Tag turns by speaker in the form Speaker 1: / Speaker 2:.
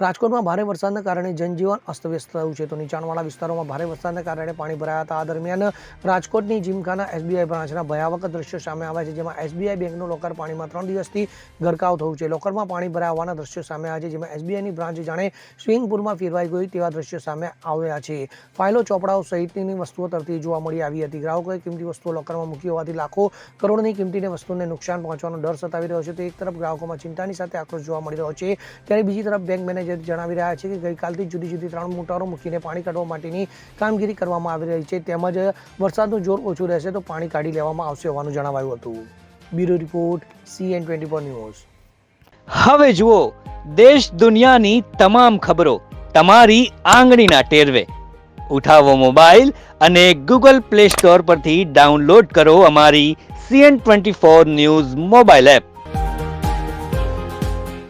Speaker 1: રાજકોટમાં ભારે વરસાદના કારણે જનજીવન અસ્તવ્યસ્ત થયું છે. તો નીચાણવાળા વિસ્તારોમાં ભારે વરસાદના કારણે પાણી ભરાયા હતા. આ દરમિયાન રાજકોટની જીમખાના એસબીઆઈ બ્રાન્ચના ભયાવક દ્રશ્યો સામે આવ્યા છે, જેમાં એસબીઆઈ બેંકનું લોકર પાણીમાં ત્રણ દિવસથી ગરકાવ થયું છે. લોકરમાં પાણી ભરાયા હોવાના દ્રશ્યો સામે આવ્યા છે, જેમાં એસબીઆઈની બ્રાન્ચ જાણે સ્વિંગ પુલમાં ફેરવાઈ ગઈ તેવા દ્રશ્યો સામે આવ્યા છે. ફાઇલો ચોપડાઓ સહિતની વસ્તુઓ તરતી જોવા મળી આવી હતી. ગ્રાહકોએ કિંમતી વસ્તુઓ લોકરમાં મૂકી હોવાથી લાખો કરોડની કિંમતીની વસ્તુને નુકસાન પહોંચવાનો ડર સતાવી રહ્યો છે. તો એક તરફ ગ્રાહકોમાં ચિંતાની સાથે આક્રોશ જોવા મળી રહ્યો છે, ત્યારે બીજી તરફ બેંક મેનેજર જણાવી રહ્યા છે કે ગઈકાલથી જુદી જુદી ત્રણ મોટરો મૂકીને પાણી કાઢવા માટેની કામગીરી કરવામાં આવી રહી છે. તેમજ વરસાદનું જોર ઓછું રહેશે તો પાણી કાઢી લેવામાં આવશે હોવાનું જણાવાયું હતું. Bureau report, C N twenty four news.
Speaker 2: હવે જુઓ, દેશ દુનિયાની તમામ ખબરો તમારી આંગળીના ટેરવે. ઉઠાવો મોબાઈલ અને ગૂગલ પ્લે સ્ટોર પરથી ડાઉનલોડ કરો અમારી C N twenty four news mobile app.